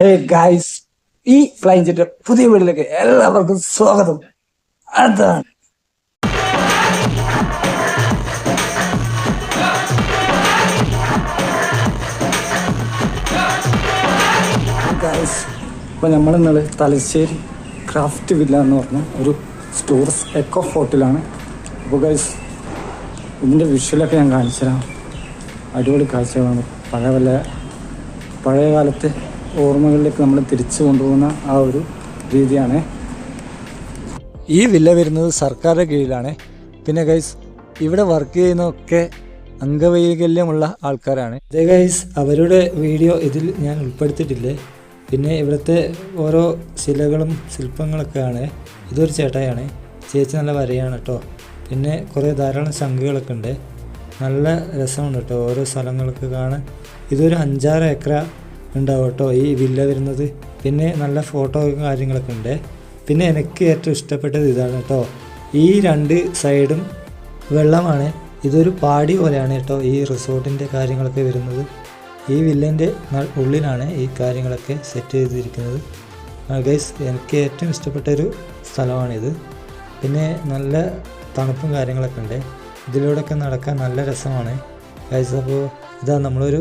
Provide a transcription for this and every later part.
ഹേ guys ഈ ഫ്ലൈൻ jet പുതിയ വീട്ടിലേക്ക് എല്ലാവർക്കും സ്വാഗതം. അതാണ്. ഗായ്സ് നമ്മൾ നമ്മളിന്നലെ തലശ്ശേരി ക്രാഫ്റ്റ് വില്ല എന്ന് പറഞ്ഞ ഒരു ടൂറിസ്റ്റ് എക്കോ ഹോട്ടലാണ് അപ്പോൾ ഗൈസ് ഇതിന്റെ വിഷ്വലൊക്കെ ഞാൻ കാണിച്ചു തരാം അടിപൊളി കാഴ്ചകളാണ്. പഴയ വല്ല പഴയ കാലത്തെ ഓർമ്മകളിലേക്ക് നമ്മൾ തിരിച്ചു കൊണ്ടുപോകുന്ന ആ ഒരു രീതിയാണ്. ഈ വില്ല വരുന്നത് സർക്കാരിന്റെ കീഴിലാണ്. പിന്നെ ഗൈസ് ഇവിടെ വർക്ക് ചെയ്യുന്നതൊക്കെ അംഗവൈകല്യമുള്ള ആൾക്കാരാണ്. അതേ ഗൈസ് അവരുടെ വീഡിയോ ഇതിൽ ഞാൻ ഉൾപ്പെടുത്തിയിട്ടില്ലേ? പിന്നെ ഇവിടുത്തെ ഓരോ ശിലകളും ശില്പങ്ങളൊക്കെയാണ്. ഇതൊരു ചേട്ടായാണ് ചേച്ചി നല്ല വരയാണ് കേട്ടോ. പിന്നെ കുറേ ധാരാളം ശംഖുകളൊക്കെ ഉണ്ട്. നല്ല രസമുണ്ട് കേട്ടോ ഓരോ സ്ഥലങ്ങളൊക്കെ കാണാൻ. ഇതൊരു അഞ്ചാറ് ഏക്കറ ഉണ്ടാവും കേട്ടോ. ഈ വില്ല വരുന്നത്. പിന്നെ നല്ല ഫോട്ടോ കാര്യങ്ങളൊക്കെ ഉണ്ട്. പിന്നെ എനിക്ക് ഏറ്റവും ഇഷ്ടപ്പെട്ടത് ഇതാണ് കേട്ടോ. ഈ രണ്ട് സൈഡും വെള്ളമാണ്. ഇതൊരു പാടി പോലെയാണ് കേട്ടോ ഈ റിസോർട്ടിന്റെ കാര്യങ്ങളൊക്കെ വരുന്നത്. ഈ വില്ലന്റെ ഉള്ളിലാണ് ഈ കാര്യങ്ങളൊക്കെ സെറ്റ് ചെയ്തിരിക്കുന്നത്. ഗൈസ് എനിക്ക് ഏറ്റവും ഇഷ്ടപ്പെട്ട ഒരു സ്ഥലമാണിത്. പിന്നെ നല്ല തണുപ്പും കാര്യങ്ങളൊക്കെ ഉണ്ട്. ഇതിലൂടെയൊക്കെ നടക്കാൻ നല്ല രസമാണ്. ഗൈസ് അപ്പോൾ ഇതാ നമ്മളൊരു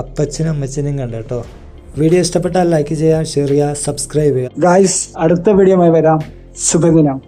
അപ്പച്ചനും അമ്മച്ചനെയും കണ്ട കേട്ടോ. വീഡിയോ ഇഷ്ടപ്പെട്ടാൽ ലൈക്ക് ചെയ്യാം ഷെയർ ചെയ്യുക സബ്സ്ക്രൈബ് ചെയ്യുക. ഗായ്സ് അടുത്ത വീഡിയോ വരാം. ശുഭദിനം.